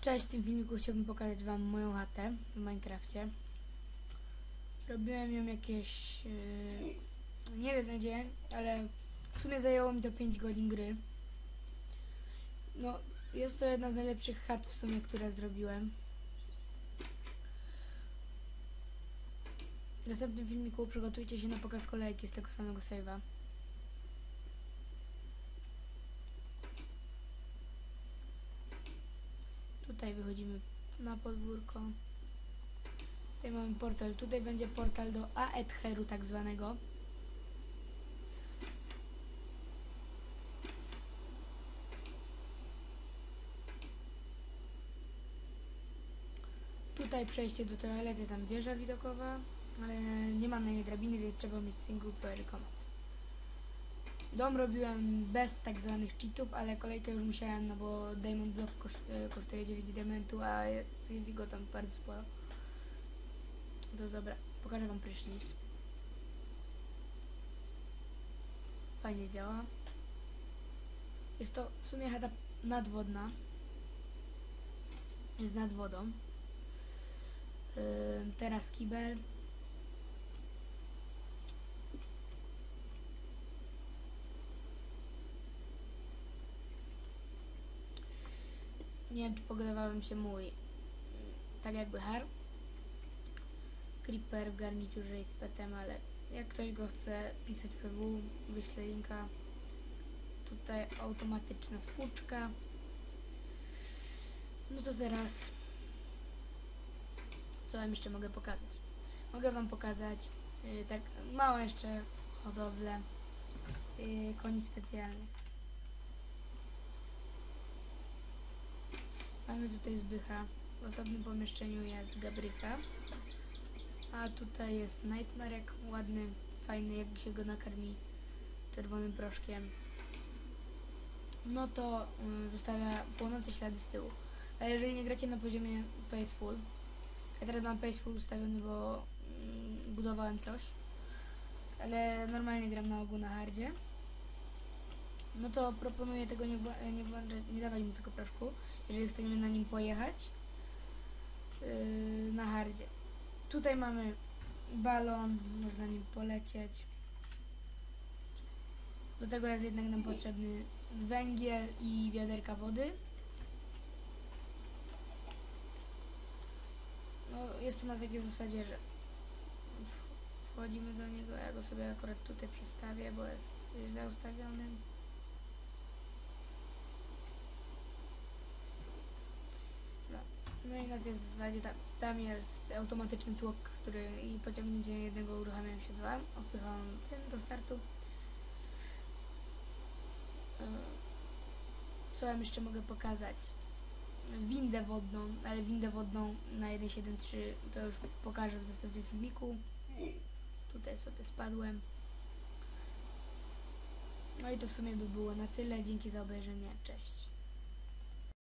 Cześć, w tym filmiku chciałbym pokazać wam moją chatę w Minecrafcie. Robiłem ją jakieś... Yy, nie wiem gdzie, ale w sumie zajęło mi to 5 godzin gry. No, jest to jedna z najlepszych chat w sumie, które zrobiłem. W następnym filmiku przygotujcie się na pokaz kolejki z tego samego save'a. Tutaj wychodzimy na podwórko. Tutaj mamy portal. Tutaj będzie portal do Aetheru tak zwanego. Tutaj przejście do toalety, tam wieża widokowa, ale nie mam na niej drabiny, więc trzeba mieć single player command. Dom robiłem bez tak zwanych cheatów, ale kolejkę już musiałem, no bo Diamond Block koszt, e, kosztuje 9 diamentu, a je- jest go tam bardzo sporo. To dobra, pokażę wam prysznic. Fajnie działa. Jest to w sumie chata nadwodna. Jest nad wodą. Yy, teraz kibel. Nie wiem, czy pogadawałem się mój tak jakby har. Creeper w garniturze jest petem, ale jak ktoś go chce pisać PW, wyślę linka. Tutaj automatyczna spłuczka. No to teraz co wam jeszcze mogę pokazać? Mogę wam pokazać yy, tak małą jeszcze hodowlę yy, koni specjalnych. Mamy tutaj Zbycha. W osobnym pomieszczeniu jest Gabryka. A tutaj jest Nightmare, jak ładny, fajny, jak się go nakarmi czerwonym proszkiem. No to y, zostawia płonące ślady z tyłu. A jeżeli nie gracie na poziomie Paceful, ja teraz mam Paceful ustawiony, bo mm, budowałem coś, ale normalnie gram na ogół na hardzie, no to proponuję tego nie, nie, włączać, nie dawać mu tego proszku, jeżeli chcemy na nim pojechać yy, na hardzie. Tutaj mamy balon, można nim polecieć. Do tego jest jednak nam potrzebny węgiel i wiaderka wody. No, jest to na takiej zasadzie, że wchodzimy do niego, ja go sobie akurat tutaj przestawię, bo jest źle ustawiony. No, no i na tej zasadzie tam, tam jest automatyczny tłok, który i pociągnięcie jednego uruchamiają się dwa. Odpycham ten do startu. Yy, Co wam jeszcze mogę pokazać? Windę wodną, ale windę wodną na 1.7.3 to już pokażę w następnym filmiku. Tutaj sobie spadłem. No i to w sumie by było na tyle. Dzięki za obejrzenie. Cześć.